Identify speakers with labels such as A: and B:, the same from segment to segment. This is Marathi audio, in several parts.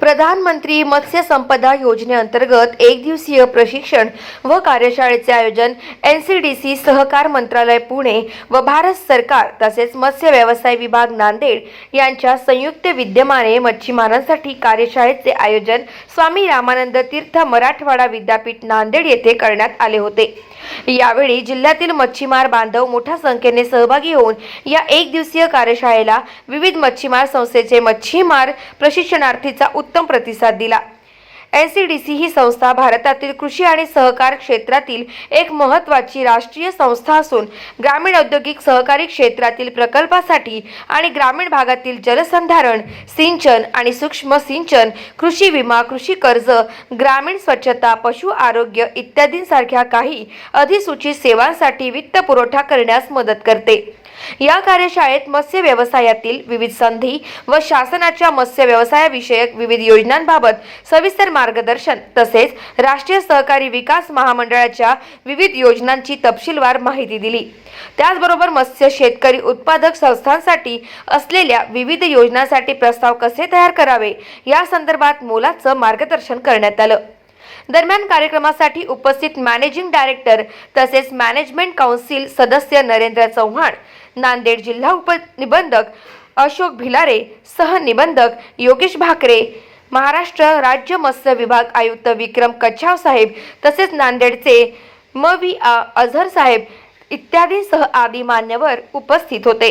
A: प्रधानमंत्री मत्स्य संपदा योजनेअंतर्गत एक दिवसीय प्रशिक्षण व कार्यशाळेचे आयोजन एन सी डी सी सहकार मंत्रालय पुणे व भारत सरकार तसेच मत्स्य व्यवसाय विभाग नांदेड यांच्या संयुक्त विद्यमाने मच्छीमारांसाठी कार्यशाळेचे आयोजन स्वामी रामानंद तीर्थ मराठवाडा विद्यापीठ नांदेड येथे करण्यात आले होते यावेळी जिल्ह्यातील मच्छीमार बांधव मोठ्या संख्येने सहभागी होऊन या एक दिवसीय कार्यशाळेला विविध मच्छीमार संस्थेचे मच्छीमार प्रशिक्षणार्थीचा उत्तर उत्तम प्रतिसाद दिला एन सी डी सी ही संस्था भारतातील कृषी आणि सहकार क्षेत्रातील एक महत्त्वाची राष्ट्रीय संस्था असून ग्रामीण औद्योगिक सहकारी क्षेत्रातील प्रकल्पासाठी आणि ग्रामीण भागातील जलसंधारण सिंचन आणि सूक्ष्म सिंचन कृषी विमा कृषी कर्ज ग्रामीण स्वच्छता पशु आरोग्य इत्यादींसारख्या काही अधिसूचित सेवांसाठी वित्त पुरवठा करण्यास मदत करते या कार्यशाळेत मत्स्य व्यवसायातील विविध संधी व शासनाच्या मत्स्य व्यवसायाविषयक विविध योजनांबाबत सविस्तर मार्गदर्शन तसेच राष्ट्रीय सहकारी विकास महामंडळाच्या विविध योजनांची तपशीलवार माहिती दिली त्याचबरोबर मत्स्य शेतकरी उत्पादक संस्थांसाठी असलेल्या विविध योजनांसाठी प्रस्ताव कसे तयार करावे या संदर्भात मोलाचं मार्गदर्शन करण्यात आलं दरम्यान कार्यक्रमासाठी उपस्थित मॅनेजिंग डायरेक्टर तसेच मॅनेजमेंट काउन्सिल सदस्य नरेंद्र चव्हाण नांदेड जिल्हा उपनिबंधक अशोक भिलारे सहनिबंधक योगेश भाकरे महाराष्ट्र राज्य मत्स्य विभाग आयुक्त विक्रम कच्छाव साहेब तसेच नांदेडचे म व्ही अझर साहेब इत्यादी सह आदी मान्यवर उपस्थित होते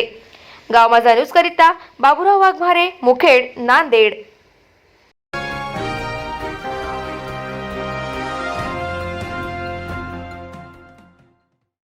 A: गाव माझा न्यूजकरिता बाबुराव वाघमारे मुखेड नांदेड